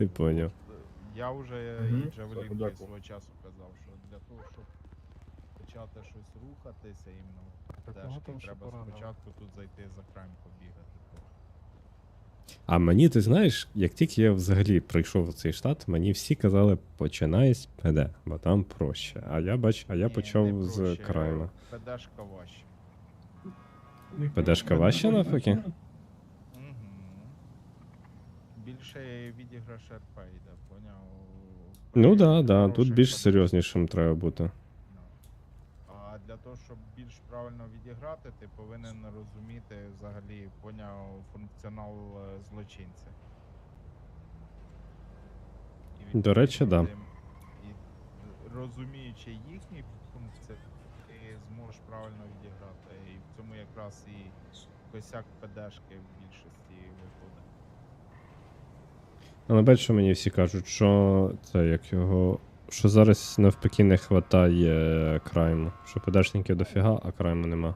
Ти поняв. Я вже Мгм, і все, Джавелінки дякую. свого часу казав, що для того, щоб почати щось рухатися, іменно Так що треба спочатку тут зайти за крайм побігати. А мені, ти знаєш, як тільки я взагалі прийшов в цей штат, мені всі казали, починай з ПД, бо там проще. А я бач, а я Ні, почав не з проще, крайма. ПДшка важче. ПДшка важче навпаки? Більше відіграш РП йде, поняв? Ну да, да, тут більш серйознішим треба бути. Ну. А для того, щоб більш правильно відіграти, ти повинен розуміти взагалі поняв функціонал е, злочинця. І До речі, да. І розуміючи їхні функції, ти зможеш правильно відіграти. І в цьому якраз і косяк ПДшки в більшості. Але бачу, мені всі кажуть, що це як його. Що зараз навпаки не вистачає крайму. Що подачників дофіга, а крайму нема.